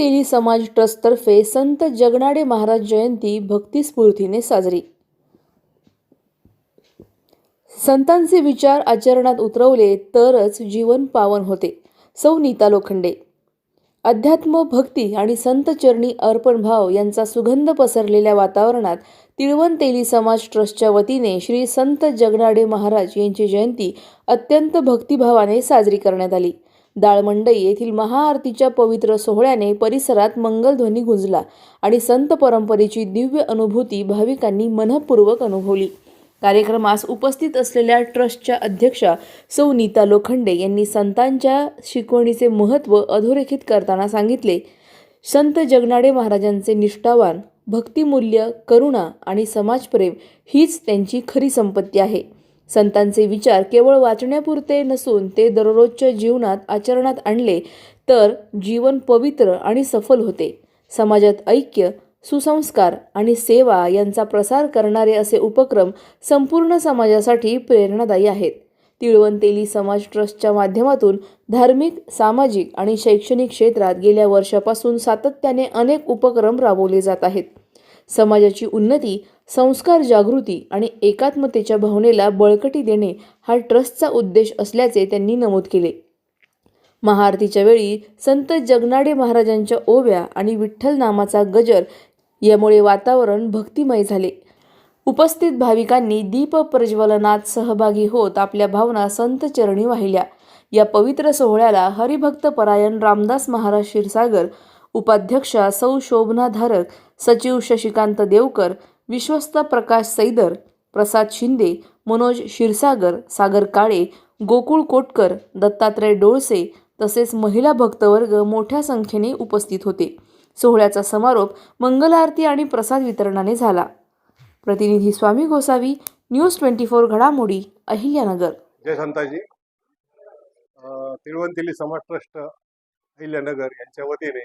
तेली समाज ट्रस्टतर्फे संत जगनाडे महाराज जयंती भक्तिस्फूर्तीने साजरी. संतांचे विचार आचरणात उतरवले तरच जीवन पावन होते सौ नीता लोखंडे. अध्यात्म भक्ती आणि संतचरणी अर्पण भाव यांचा सुगंध पसरलेल्या वातावरणात तिळवण तेली समाज ट्रस्टच्या वतीने श्री संत जगनाडे महाराज यांची जयंती अत्यंत भक्तिभावाने साजरी करण्यात आली. दाळमंडई येथील महाआरतीच्या पवित्र सोहळ्याने परिसरात मंगलध्वनी गुंजला आणि संत परंपरेची दिव्य अनुभूती भाविकांनी मनपूर्वक अनुभवली. कार्यक्रमास उपस्थित असलेल्या ट्रस्टच्या अध्यक्षा सौ नीता लोखंडे यांनी संतांच्या शिकवणीचे महत्त्व अधोरेखित करताना सांगितले. संत जगनाडे महाराजांचे निष्ठावान भक्तिमूल्य करुणा आणि समाजप्रेम हीच त्यांची खरी संपत्ती आहे. संतांचे विचार केवळ वाचण्यापुरते नसून ते दररोजच्या जीवनात आचरणात आणले तर जीवन पवित्र आणि सफल होते. समाजात ऐक्य सुसंस्कार आणि सेवा यांचा प्रसार करणारे असे उपक्रम संपूर्ण समाजासाठी प्रेरणादायी आहेत. तिळवंतेली समाज ट्रस्टच्या माध्यमातून धार्मिक सामाजिक आणि शैक्षणिक क्षेत्रात गेल्या वर्षापासून सातत्याने अनेक उपक्रम राबवले जात आहेत. समाजाची उन्नती संस्कार जागृती आणि एकात्मतेच्या भावनेला बळकटी देणे हा ट्रस्टचा उद्देश असल्याचे त्यांनी नमूद केले. महाआरतीच्या वेळी संत जगनाडे महाराजांच्या ओव्या आणि विठ्ठल नामाचा गजर यामुळे वातावरण भक्तिमय झाले. उपस्थित भाविकांनी दीप प्रज्वलनात सहभागी होत आपल्या भावना संत चरणी वाहिल्या. या पवित्र सोहळ्याला हरिभक्त परायण रामदास महाराज क्षीरसागर उपाध्यक्षा सौ शोभना धारक सचिव शशिकांत देवकर विश्वस्त प्रकाश सैदर प्रसाद शिंदे मनोज क्षीरसागर सागर काळे गोकुळ कोटकर दत्तात्रय डोळसे तसेच महिला भक्तवर्ग मोठ्या संख्येने उपस्थित होते. सोहळ्याचा समारोप मंगलआरती आणि प्रसाद वितरणाने झाला. प्रतिनिधी Swami Gosavi news twenty four घडामोडी अहिल्यानगर. जय संताजी. तिरुवंतिली समाज ट्रस्ट अहिल्यानगर यांच्या वतीने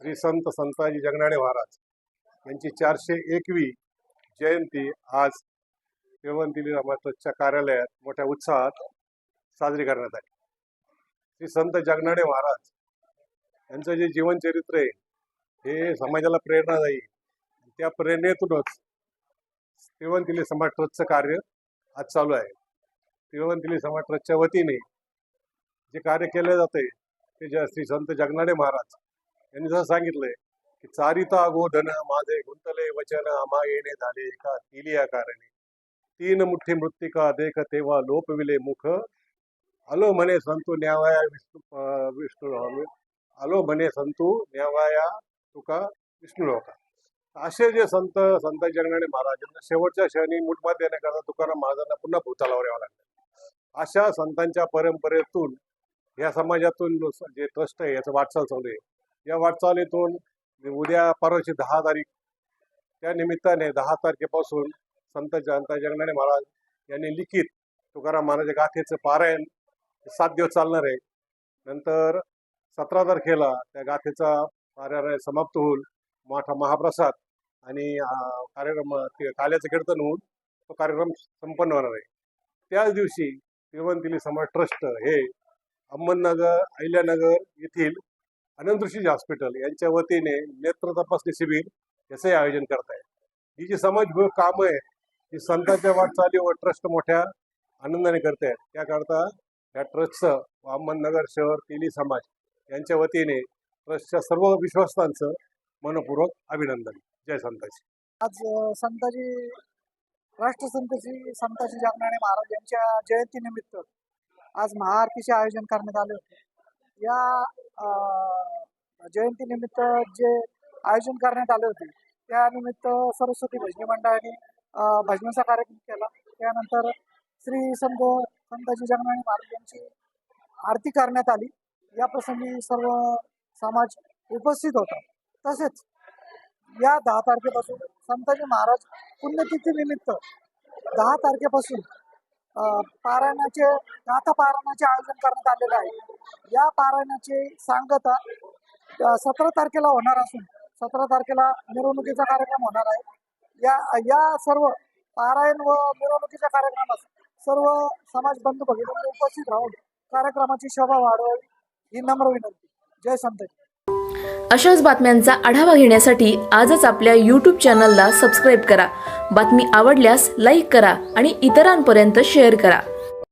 श्री संत संताजी जगनाडे महाराज यांची चारशे एकवी जयंती आज तिरुवंतिली समाज कार्यालयात मोठ्या उत्साहात साजरी करण्यात आली. श्री संत जगनाडे महाराज यांचं जे जीवनचरित्र आहे हे समाजाला प्रेरणादायी त्या प्रेरणेतूनच तिरुवंतिली समाज ट्रस्टचं कार्य आज चालू आहे. तिरुवंतिली समाज ट्रस्टच्या वतीने जे कार्य केले जाते ते ज्या श्री संत जगनाडे महाराज यांनी जसं सांगितलंय की चारिता गोधन माझे गुंतले वचन आम्हा येणे झाले एका तिलिया कारणे. तीन मुठ्ठी मृत्तिका देख तेव्हा लोपविले मुख. आलो म्हणे संतू न्यावाया विष्णू विष्णू आलो म्हणे संतू न्यावाया तुका विष्णू लोका असे जे संत संत जगणारे महाराजांना शेवटच्या क्षणी मुठमात देण्याकरता तुकाराम महाराजांना पुन्हा भूतालावर यावं लागलं. अशा संतांच्या परंपरेतून या समाजातून जे ट्रस्ट आहे याचं वाटचाल चालू आहे. या वाटचालीतून उद्या परवाची दहा तारीख. त्या निमित्ताने दहा तारखेपासून संत जयंत जगनाडे महाराज यांनी लिखित तुकाराम महाराज गाथेचं पारायण सात दिवस चालणार आहे. नंतर सतरा तारखेला त्या गाथेचा पारायण समाप्त होईल मोठा महाप्रसाद आणि कार्यक्रम काल्याचं कीर्तन होऊन तो कार्यक्रम संपन्न होणार आहे. त्याच दिवशी तिरुवंतिली समाज ट्रस्ट हे अहमदनगर अहिल्यानगर येथील अनंतऋषी हॉस्पिटल यांच्या वतीने नेत्र तपासणी शिबिर याचंही आयोजन करत आहे ही जी समाजभूत कामं आहे ही संतांच्या वाटचालीवर ट्रस्ट मोठ्या आनंदाने करते आहेत त्याकरता या ट्रस्टचं अहमदनगर शहर तेली समाज यांच्या वतीने ट्रस्टच्या सर्व विश्वस्तांचं मनपूर्वक अभिनंदन. जय संताजी. आज संताजी राष्ट्रसंतजी संताजी जगनाडे महाराज यांच्या जयंतीनिमित्त आज महाआरतीचे आयोजन करण्यात आले होते. या जयंतीनिमित्त जे आयोजन करण्यात आले होते त्यानिमित्त सरस्वती भजनी मंडळाने भजनाचा कार्यक्रम केला. त्यानंतर श्री संत संताजी जगनाणी महाराज यांची आरती करण्यात आली. या प्रसंगी सर्व समाज उपस्थित होता. तसेच या दहा तारखेपासून संताजी महाराज पुण्यतिथी निमित्त दहा तारखेपासून पारायणाचे गाथा पारायणाचे आयोजन करण्यात आलेले आहे. या पारायणाची सांगता सतरा तारखेला होणार असून सतरा तारखेला मिरवणुकीचा कार्यक्रम होणार आहे. या या सर्व पारायण व मिरवणुकीच्या कार्यक्रमास सर्व समाज बंधू भगिनी उपस्थित राहून कार्यक्रमाची शोभा वाढवावी ही नम्र विनंती. जय संत अशाच बातम्यांचा आढावा घेण्यासाठी आजच आपल्या यूट्यूब चॅनलला सबस्क्राईब करा. बातमी आवडल्यास लाईक करा आणि इतरांपर्यंत शेअर करा.